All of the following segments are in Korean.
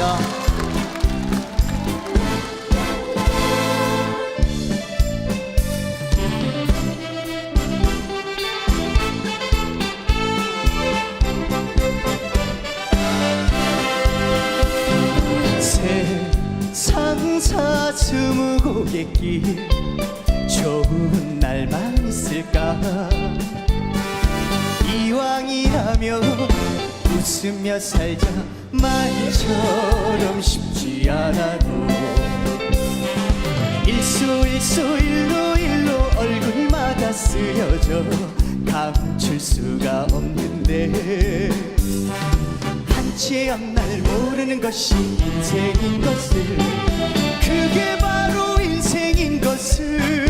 감사합니다. 세상 사 스무고갯길 좋은 날만 있을까 이왕이라면 웃으며 살자. 말처럼 쉽지 않아도 일소 일소 일로 일로 얼굴마다 쓰여져 감출 수가 없는데 한치 앞날 모르는 것이 인생인 것을 그게 바로 인생인 것을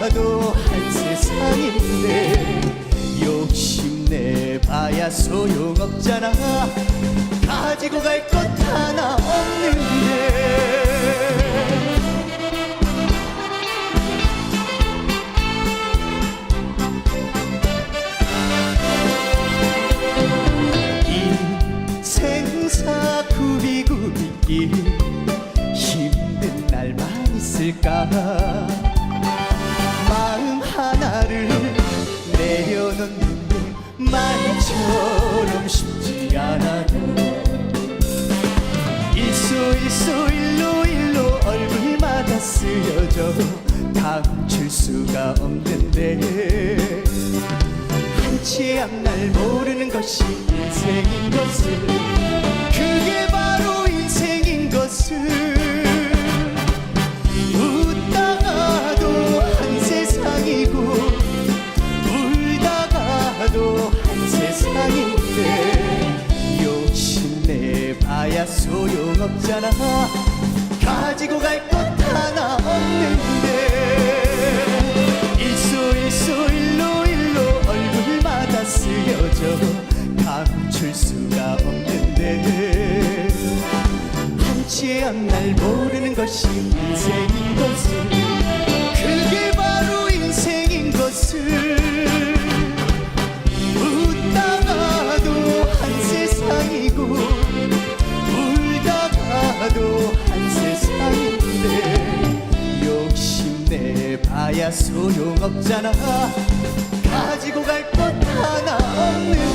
울다가도 한 세상인데 욕심내봐야 소용없잖아. 가지고 갈 것 하나 없는데. 인생사 구비구비길 힘든 날만 있을까 내려놓는데 말처럼 쉽지 않아도 일소 일소 일로 일로 얼굴마다 쓰여져 감출 수가 없는데 한치 앞날 모르는 것이 인생인 것을 그게 바로 인생인 것을 욕심내봐야 소용없잖아. 가지고 갈 것 하나 없는데. 일소 일소 일로 일로 얼굴마다 쓰여져 감출 수가 없는데. 한치 앞날 모르는 것이 인생인 것을 그게 바로 인생인 것을 오늘 봐야 소용없잖아. 가지고 갈 것 하나 없는